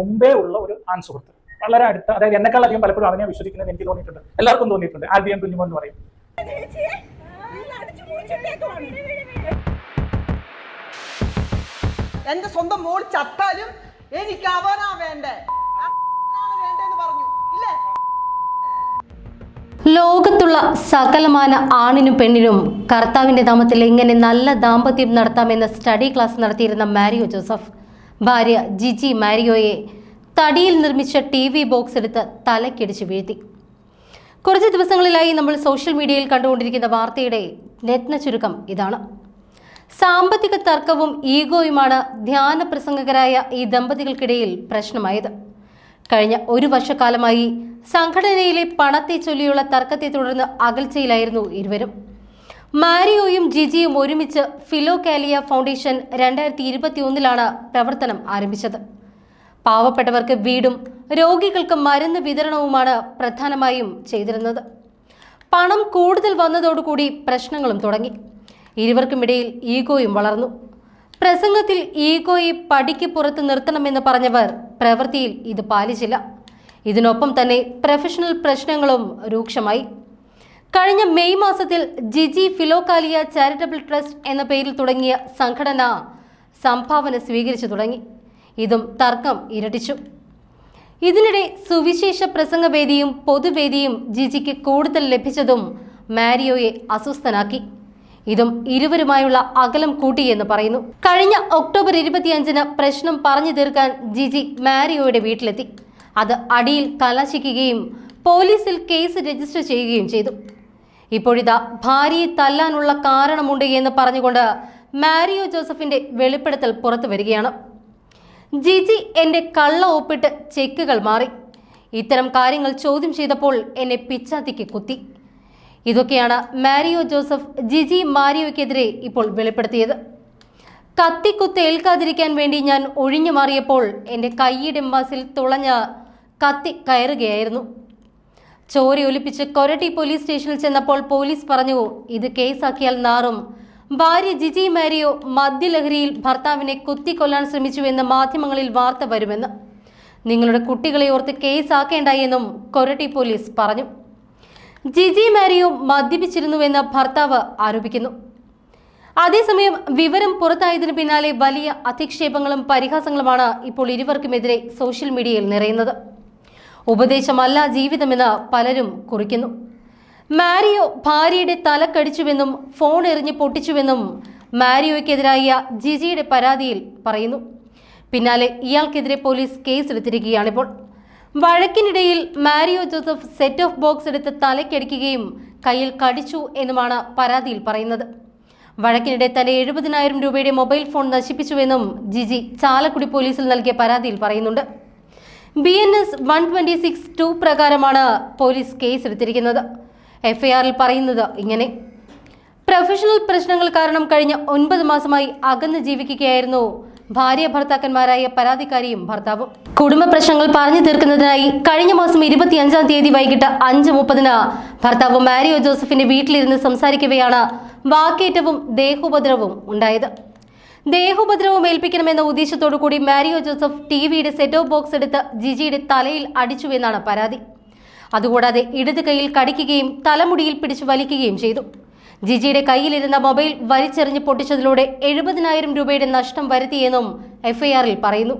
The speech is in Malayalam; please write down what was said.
മുമ്പേ ഉള്ള ഒരു ആൺ സുഹൃത്ത്. വളരെ അടുത്ത അതായത് എന്നെക്കാൾ അധികം പലപ്പോഴും അവനെ വിശ്വസിക്കുന്നത് എനിക്ക് തോന്നിയിട്ടുണ്ട്. എല്ലാവർക്കും തോന്നിയിട്ടുണ്ട്. ആൽബിയൻ കുഞ്ഞുമോ എന്ന് പറയും. എന്റെ സ്വന്തം മോൾ ചത്താലും എനിക്ക് അവനാ വേണ്ടേ? വേണ്ടേന്ന് പറഞ്ഞു. ഇല്ലേ? ലോകത്തുള്ള സകലമാന ആണിനും പെണ്ണിനും കർത്താവിന്റെ നാമത്തിൽ എങ്ങനെ നല്ല ദാമ്പത്യം നടത്താമെന്ന സ്റ്റഡി ക്ലാസ് നടത്തിയിരുന്ന മാരിയോ ജോസഫ്. ഭാര്യ ജിജി മാരിയോയെ തടിയിൽ നിർമ്മിച്ച ടി വി ബോക്സ് എടുത്ത് തലക്കിടിച്ച് വീഴ്ത്തി. കുറച്ച് ദിവസങ്ങളിലായി നമ്മൾ സോഷ്യൽ മീഡിയയിൽ കണ്ടുകൊണ്ടിരിക്കുന്ന വാർത്തയുടെ രത്ന ചുരുക്കം ഇതാണ്. സാമ്പത്തിക തർക്കവും ഈഗോയുമാണ് ധ്യാന പ്രസംഗകരായ ഈ ദമ്പതികൾക്കിടയിൽ പ്രശ്നമായത്. കഴിഞ്ഞ ഒരു വർഷക്കാലമായി സംഘടനയിലെ പണത്തെ ചൊല്ലിയുള്ള തർക്കത്തെ തുടർന്ന് അകൽച്ചയിലായിരുന്നു ഇരുവരും. മാരിയോയും ജിജിയും ഒരുമിച്ച് ഫിലോകാലിയ ഫൗണ്ടേഷൻ രണ്ടായിരത്തി ഇരുപത്തി ഒന്നിലാണ് പ്രവർത്തനം ആരംഭിച്ചത്. പാവപ്പെട്ടവർക്ക് വീടും രോഗികൾക്ക് മരുന്ന് വിതരണവുമാണ് പ്രധാനമായും ചെയ്തിരുന്നത്. പണം കൂടുതൽ വന്നതോടുകൂടി പ്രശ്നങ്ങളും തുടങ്ങി. ഇരുവർക്കുമിടയിൽ ഈഗോയും വളർന്നു. പ്രസംഗത്തിൽ ഈഗോയെ പടിക്ക് പുറത്ത് നിർത്തണമെന്ന് പറഞ്ഞവർ പ്രവൃത്തിയിൽ ഇത് പാലിച്ചില്ല. ഇതിനൊപ്പം തന്നെ പ്രൊഫഷണൽ പ്രശ്നങ്ങളും രൂക്ഷമായി. കഴിഞ്ഞ മെയ് മാസത്തിൽ ജിജി ഫിലോകാലിയ ചാരിറ്റബിൾ ട്രസ്റ്റ് എന്ന പേരിൽ തുടങ്ങിയ സംഘടന സംഭാവന സ്വീകരിച്ചു തുടങ്ങി. ഇതും തർക്കം ഇരട്ടിച്ചു. ഇതിനിടെ സുവിശേഷ പ്രസംഗവേദിയും പൊതുവേദിയും ജിജിക്ക് കൂടുതൽ ലഭിച്ചതും മാരിയോയെ അസ്വസ്ഥനാക്കി. ഇതും ഇരുവരുമായുള്ള അകലം കൂട്ടിയെന്ന് പറയുന്നു. കഴിഞ്ഞ ഒക്ടോബർ ഇരുപത്തിയഞ്ചിന് പ്രശ്നം പറഞ്ഞു തീർക്കാൻ ജിജി മാരിയോയുടെ വീട്ടിലെത്തി. അത് അടിയിൽ കലാശിക്കുകയും പോലീസിൽ കേസ് രജിസ്റ്റർ ചെയ്യുകയും ചെയ്തു. ഇപ്പോഴിതാ ഭാര്യയെ തല്ലാനുള്ള കാരണമുണ്ട് എന്ന് പറഞ്ഞുകൊണ്ട് മാരിയോ ജോസഫിന്റെ വെളിപ്പെടുത്തൽ പുറത്തു വരികയാണ്. ജിജി എന്റെ കള്ള ഒപ്പിട്ട് ചെക്കുകൾ മാറി. ഇത്തരം കാര്യങ്ങൾ ചോദ്യം ചെയ്തപ്പോൾ എന്നെ പിച്ചാത്തിക്ക് കുത്തി. ഇതൊക്കെയാണ് മാരിയോ ജോസഫ് ജിജി മാരിയോയ്ക്കെതിരെ ഇപ്പോൾ വെളിപ്പെടുത്തിയത്. കത്തിക്കുത്ത് ഏൽക്കാതിരിക്കാൻ വേണ്ടി ഞാൻ ഒഴിഞ്ഞു മാറിയപ്പോൾ എന്റെ കൈയുടെ മസിൽ തുളഞ്ഞ കത്തി കയറുകയായിരുന്നു. ചോര ഒലിപ്പിച്ച് കൊരട്ടി പോലീസ് സ്റ്റേഷനിൽ ചെന്നപ്പോൾ പോലീസ് പറഞ്ഞു ഇത് കേസാക്കിയാൽ നാറും. ഭാര്യ ജിജി മാരിയോ മദ്യലഹരിയിൽ ഭർത്താവിനെ കുത്തിക്കൊല്ലാൻ ശ്രമിച്ചുവെന്ന് മാധ്യമങ്ങളിൽ വാർത്ത വരുമെന്ന്. നിങ്ങളുടെ കുട്ടികളെ ഓർത്ത് കേസാക്കേണ്ട എന്നും കൊരട്ടി പോലീസ് പറഞ്ഞു. ജിജി മാരിയോ മദ്യപിച്ചിരുന്നുവെന്ന് ഭർത്താവ് ആരോപിക്കുന്നു. അതേസമയം വിവരം പുറത്തായതിനു പിന്നാലെ വലിയ അധിക്ഷേപങ്ങളും പരിഹാസങ്ങളുമാണ് ഇപ്പോൾ ഇരുവർക്കുമെതിരെ സോഷ്യൽ മീഡിയയിൽ നിറയുന്നത്. ഉപദേശമല്ല ജീവിതമെന്ന് പലരും കുറിക്കുന്നു. മാരിയോ ഭാര്യയുടെ തലക്കടിച്ചുവെന്നും ഫോൺ എറിഞ്ഞ് പൊട്ടിച്ചുവെന്നും മാരിയോയ്ക്കെതിരായ ജിജിയുടെ പരാതിയിൽ പറയുന്നു. പിന്നാലെ ഇയാൾക്കെതിരെ പോലീസ് കേസ് കേസെടുത്തിരിക്കുകയാണിപ്പോൾ. വഴക്കിനിടയിൽ Mario Joseph set of box എടുത്ത് തലക്കടിക്കുകയും കയ്യിൽ കടിച്ചു എന്നുമാണ് പരാതിയിൽ പറയുന്നത്. വഴക്കിനിടെ തന്നെ എഴുപതിനായിരം രൂപയുടെ മൊബൈൽ ഫോൺ നശിപ്പിച്ചുവെന്നും ജിജി ചാലക്കുടി പോലീസിൽ നൽകിയ പരാതിയിൽ പറയുന്നുണ്ട്. B N S one twenty six two പ്രകാരമാണ് പോലീസ് കേസ് എടുത്തിരിക്കുന്നത്. എഫ്ഐആറിൽ പറയുന്നത് ഇങ്ങനെ. പ്രൊഫഷണൽ പ്രശ്നങ്ങൾ കാരണം കഴിഞ്ഞ ഒൻപത് മാസമായി അകന്ന് ജീവിക്കുകയായിരുന്നു ഭാര്യ ഭർത്താക്കന്മാരായ പരാതിക്കാരിയും ഭർത്താവും. കുടുംബ പ്രശ്നങ്ങൾ പറഞ്ഞു തീർക്കുന്നതിനായി കഴിഞ്ഞ മാസം ഇരുപത്തിയഞ്ചാം തീയതി വൈകിട്ട് അഞ്ച് മുപ്പതിന് ഭർത്താവ് മാരിയോ ജോസഫിന്റെ വീട്ടിലിരുന്ന് സംസാരിക്കവെയാണ് വാക്കേറ്റവും ദേഹോപദ്രവും ഉണ്ടായത്. ദേഹോപദ്രവം ഏൽപ്പിക്കണമെന്ന ഉദ്ദേശത്തോടു കൂടി മാരിയോ ജോസഫ് ടി വിയുടെ സെറ്റോ ബോക്സ് എടുത്ത് ജിജിയുടെ തലയിൽ അടിച്ചുവെന്നാണ് പരാതി. അതുകൂടാതെ ഇടത് കൈയിൽ കടിക്കുകയും തലമുടിയിൽ പിടിച്ചു വലിക്കുകയും ചെയ്തു. ജിജിയുടെ കയ്യിലിരുന്ന മൊബൈൽ വലിച്ചെറിഞ്ഞ് പൊട്ടിച്ചതിലൂടെ എഴുപതിനായിരം രൂപയുടെ നഷ്ടം വരുത്തിയെന്നും എഫ്ഐആറിൽ പറയുന്നു.